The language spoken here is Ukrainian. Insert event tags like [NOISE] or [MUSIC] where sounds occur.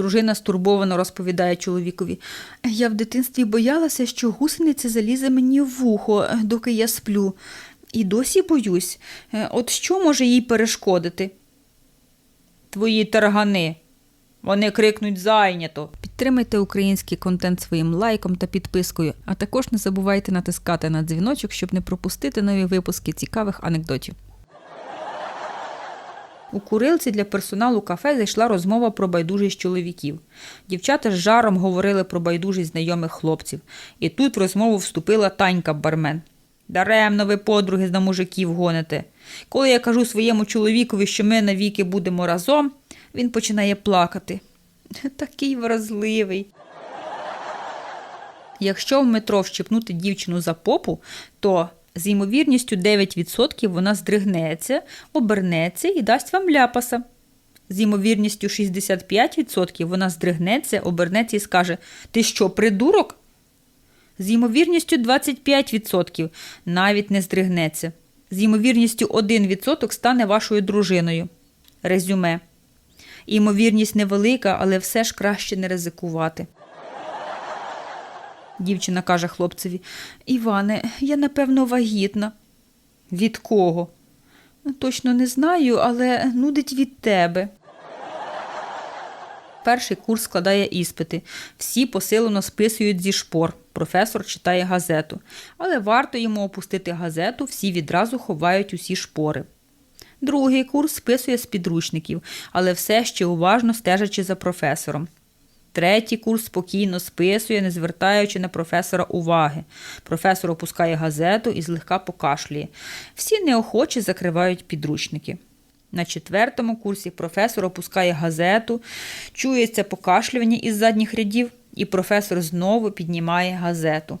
Дружина стурбовано розповідає чоловікові. Я в дитинстві боялася, що гусениця залізе мені в вухо, доки я сплю. І досі боюсь. От що може їй перешкодити? Твої таргани. Вони крикнуть зайнято. Підтримайте український контент своїм лайком та підпискою, а також не забувайте натискати на дзвіночок, щоб не пропустити нові випуски цікавих анекдотів. У курилці для персоналу кафе зайшла розмова про байдужість чоловіків. Дівчата з жаром говорили про байдужість знайомих хлопців. І тут в розмову вступила Танька бармен. Даремно ви подруги на мужиків гоните. Коли я кажу своєму чоловікові, що ми навіки будемо разом, він починає плакати. [LAUGHS] Такий вразливий. Якщо в метро вщипнути дівчину за попу, то з ймовірністю 9% вона здригнеться, обернеться і дасть вам ляпаса. З ймовірністю 65% вона здригнеться, обернеться і скаже: Ти що, придурок? З ймовірністю 25% навіть не здригнеться. З ймовірністю 1% стане вашою дружиною. Резюме. Ймовірність невелика, але все ж краще не ризикувати. Дівчина каже хлопцеві: Іване, я напевно вагітна. Від кого? «Ну, Точно не знаю, але нудить від тебе. Перший курс складає іспити. Всі посилено списують зі шпор. Професор читає газету. Але варто йому опустити газету, всі відразу ховають усі шпори. Другий курс списує з підручників, але все ще уважно стежачи за професором. Третій курс спокійно списує, не звертаючи на професора уваги. Професор опускає газету і злегка покашлює. Всі неохоче закривають підручники. На четвертому курсі професор опускає газету, чується покашлювання із задніх рядів, і професор знову піднімає газету.